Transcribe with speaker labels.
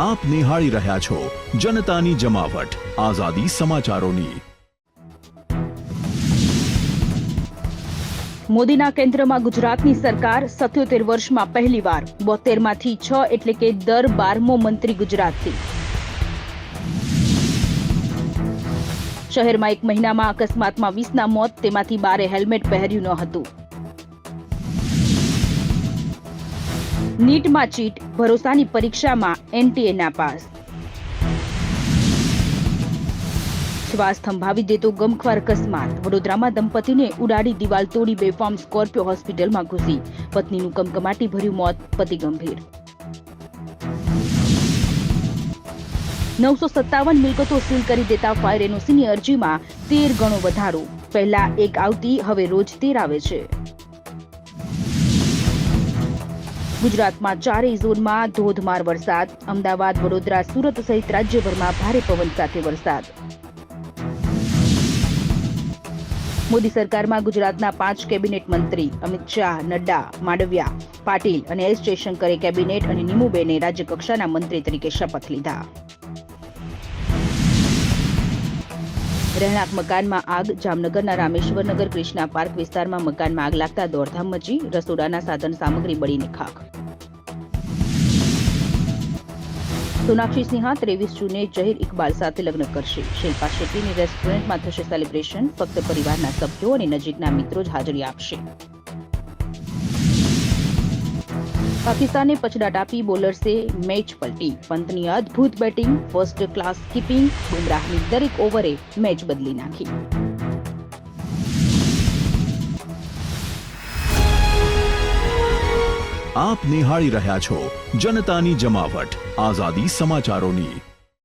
Speaker 1: આપ નિહાળી રહ્યા છો જનતાની જમાવટ. આઝાદી સમાચારોની.
Speaker 2: મોદીના કેન્દ્રમાં ગુજરાતની સરકાર સત્યોતેર વર્ષમાં પહેલીવાર બોતેરમાંથી છ એટલે કે દર બારમો મંત્રી ગુજરાતથી. શહેરમાં એક મહિનામાં અકસ્માતમાં વીસના મોત, તેમાંથી બારે હેલ્મેટ પહેર્યું ન હતું. નીટમાં ચીટ, ભરોસાની પરીક્ષામાં એનટીએ નાપાસ શ્વાસ થંભાવી દેતો ગમખ્વાર અકસ્માત. વડોદરામાં દંપતીને ઉડાડી દિવાલ તોડી બેફામ સ્કોર્પિયો હોસ્પિટલમાં ઘૂસી. પત્નીનું કમકમાટી ભર્યું મોત પતિ ગંભીર નવસો સત્તાવન મિલકતો સીલ કરી દેતા ફાયર એનઓસીની અરજીમાં તેર ગણો વધારો. પહેલા એક આવતી, હવે રોજ તેર આવે છે. ગુજરાતમાં ચારેય ઝોનમાં ધોધમાર વરસાદ. અમદાવાદ, વડોદરા, સુરત સહિત રાજ્યભરમાં ભારે પવન સાથે વરસાદ. મોદી સરકારમાં ગુજરાતના પાંચ કેબિનેટ મંત્રી અમિત શાહ, નડ્ડા, માંડવિયા, પાટીલ અને એસ જયશંકરે કેબિનેટ અને નિમુબેને રાજ્યકક્ષાના મંત્રી તરીકે શપથ લીધા. રહેણાંક મકાનમાં આગ, જામનગરના રામેશ્વરનગર કૃષ્ણા પાર્ક વિસ્તારમાં મકાનમાં આગ લાગતા દોડધામ મચી રસોડાના સાધન સામગ્રી બળીને ખાખ. સોનાક્ષી સિંહા ત્રેવીસ જૂને જહીર ઇકબાલ સાથે લગ્ન કરશે. શિલ્પા શેટ્ટીની રેસ્ટોરન્ટમાં થશે સેલિબ્રેશન, ફક્ત પરિવારના સભ્યો અને નજીકના મિત્રો જ હાજરી આપશે. પાકિસ્તાને પછડાટ આપી બોલર્સે મેચ પલટી પંતની અદ્ભુત બેટિંગ ફર્સ્ટ ક્લાસ કીપિંગ બુમરાહની દરેક ઓવરે મેચ બદલી નાખી
Speaker 1: આપ નિહાળી રહ્યા છો જનતાની જમાવટ આઝાદી સમાચારોની